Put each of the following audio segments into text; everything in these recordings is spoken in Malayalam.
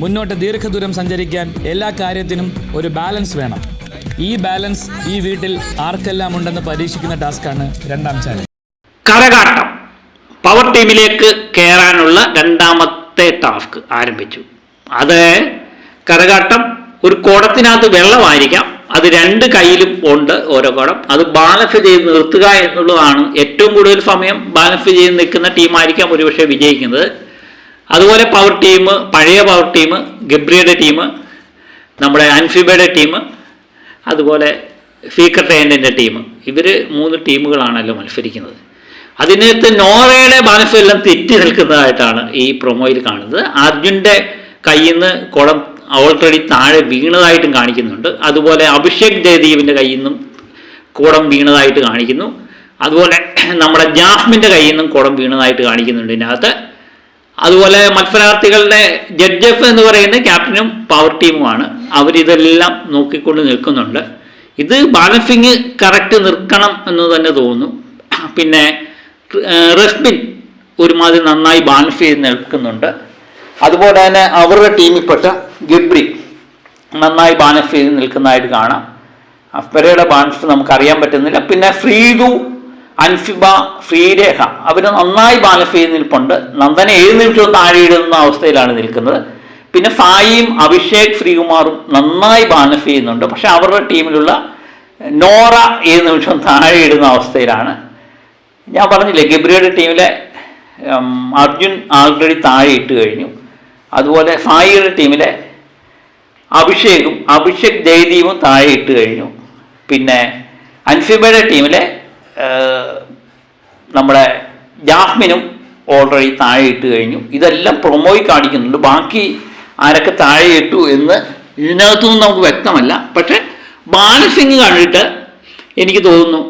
മുന്നോട്ട് ദീർഘദൂരം സഞ്ചരിക്കാൻ എല്ലാ കാര്യത്തിനും ഒരു ബാലൻസ് വേണം. ഈ ബാലൻസ് ഈ വീട്ടിൽ ആർക്കെല്ലാം ഉണ്ടെന്ന് പരീക്ഷിക്കുന്ന ടാസ്ക്കാണ് രണ്ടാം ചാനൽ കരകാട്ടം. പവർ ടീമിലേക്ക് കയറാനുള്ള രണ്ടാമത്തെ ടാസ്ക് ആരംഭിച്ചു. അത് കരകാട്ടം ഒരു കുടത്തിനകത്ത് വെള്ളമായിരിക്കാം. അത് രണ്ട് കയ്യിലും ഉണ്ട് ഓരോ കുടം. അത് ബാലൻസ് ചെയ്ത് നിർത്തുക എന്നുള്ളതാണ് ഏറ്റവും കൂടുതൽ സമയം ബാലൻസ് ചെയ്ത് നിൽക്കുന്ന ടീമായിരിക്കാം ഒരുപക്ഷെ വിജയിക്കുന്നത്. അതുപോലെ പവർ ടീം പഴയ പവർ ടീം ഗബ്രിയുടെ ടീം നമ്മുടെ അൻഫിബയുടെ ടീം അതുപോലെ ഫീക്കർ ടൈന്റിന്റെ ടീം ഇവർ മൂന്ന് ടീമുകളാണല്ലോ മത്സരിക്കുന്നത്. അതിനകത്ത് നോറയുടെ ബാലൻസ് എല്ലാം തെറ്റി നിൽക്കുന്നതായിട്ടാണ് ഈ പ്രൊമോയിൽ കാണുന്നത്. അർജുന്റെ കയ്യിൽ നിന്ന് കുളം ഓൾറെഡി താഴെ വീണതായിട്ടും കാണിക്കുന്നുണ്ട്. അതുപോലെ അഭിഷേക് ജയദീപിന്റെ കയ്യിൽ നിന്നും കുടം വീണതായിട്ട് കാണിക്കുന്നു. അതുപോലെ നമ്മുടെ ജാസ്മിന്റെ കയ്യിൽ നിന്നും കുടം വീണതായിട്ട് കാണിക്കുന്നുണ്ട് ഇതിനകത്ത്. അതുപോലെ മത്സരാർത്ഥികളുടെ ജഡ്ജഫ് എന്ന് പറയുന്ന ക്യാപ്റ്റനും പവർ ടീമുമാണ് അവരിതെല്ലാം നോക്കിക്കൊണ്ട് നിൽക്കുന്നുണ്ട്. ഇത് ബാലൻസിങ് കറക്റ്റ് നിൽക്കണം എന്ന് തന്നെ തോന്നുന്നു പിന്നെ റെസ്ബിൻ ഒരുമാതിരി നന്നായി ബാലൻസ് ചെയ്ത് നിൽക്കുന്നുണ്ട്. അതുപോലെ തന്നെ അവരുടെ ടീമിൽപ്പെട്ട ഗബ്രി നന്നായി ബാലൻസ് ചെയ്ത് നിൽക്കുന്നതായിട്ട് കാണാം. അഫ്ബരയുടെ ബാലൻസ് നമുക്കറിയാൻ പറ്റുന്നില്ല. പിന്നെ ഫ്രീദു അൻഫിബ ശ്രീരേഖ. അവർ നന്നായി ബാലൻസ് ചെയ്ത് നിൽപ്പുണ്ട്. നന്ദന ഏഴ് നിമിഷവും താഴെ ഇടുന്ന അവസ്ഥയിലാണ് നിൽക്കുന്നത്. പിന്നെ സായിയും അഭിഷേക് ശ്രീകുമാറും നന്നായി ബാലൻസ് ചെയ്യുന്നുണ്ട്. പക്ഷെ അവരുടെ ടീമിലുള്ള നോറ ഏത് നിമിഷം താഴെ ഇടുന്ന അവസ്ഥയിലാണ്. ഞാൻ പറഞ്ഞില്ലേ ഗബ്രിയുടെ ടീമിലെ അർജുൻ ആൾറെഡി താഴെ ഇട്ട് കഴിഞ്ഞു. അതുപോലെ സായിയുടെ ടീമിലെ അഭിഷേകും അഭിഷേക് ജയദീപും താഴെ ഇട്ട് കഴിഞ്ഞു. പിന്നെ അൻഫിബയുടെ ടീമിലെ നമ്മുടെ ജാഹ്മിനും ഓൾറെഡി താഴെ ഇട്ട് കഴിഞ്ഞു. ഇതെല്ലാം പ്രൊമോയി കാണിക്കുന്നുണ്ട്. ബാക്കി ആരൊക്കെ താഴെ ഇട്ടു എന്ന് ഇതിനകത്തുനിന്ന് നമുക്ക് വ്യക്തമല്ല. പക്ഷെ ബാലസിംഗ് കണ്ടിട്ട് എനിക്ക് തോന്നുന്നു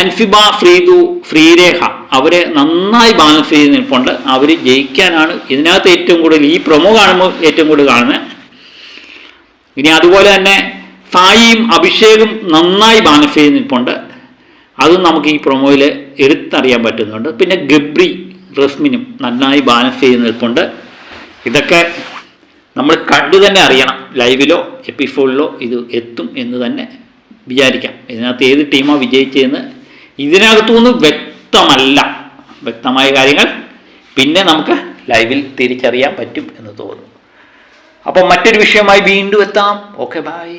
അൻഫിബ ഫ്രീദു ഫ്രീരേഖ അവരെ നന്നായി ബാലൻസ് ചെയ്ത് നിൽപ്പുണ്ട്. അവർ ജയിക്കാനാണ് ഇതിനകത്ത് ഏറ്റവും കൂടുതൽ ഈ പ്രൊമോ കാണുമ്പോൾ ഏറ്റവും കൂടുതൽ കാണുന്നത്. ഇനി അതുപോലെ തന്നെ സായിയും അഭിഷേകും നന്നായി ബാലൻസ് ചെയ്ത് നിൽപ്പുണ്ട്. അതും നമുക്ക് ഈ പ്രൊമോയിൽ എടുത്തറിയാൻ പറ്റുന്നുണ്ട്. പിന്നെ ഗബ്രി റസ്മിനും നന്നായി ബാലൻസ് ചെയ്ത് നിൽപ്പുണ്ട്. ഇതൊക്കെ നമ്മൾ കണ്ടു തന്നെ അറിയണം. ലൈവിലോ എപ്പിസോഡിലോ ഇത് എത്തും എന്ന് തന്നെ വിചാരിക്കാം. ഇതിനകത്ത് ഏത് ടീമാണ് വിജയിച്ചതെന്ന് ഇതിനകത്തുനിന്ന് വ്യക്തമല്ല. വ്യക്തമായ കാര്യങ്ങൾ പിന്നെ നമുക്ക് ലൈവിൽ തിരിച്ചറിയാൻ പറ്റും എന്ന് തോന്നുന്നു. അപ്പോൾ മറ്റൊരു വിഷയമായി വീണ്ടും എത്താം. Okay bye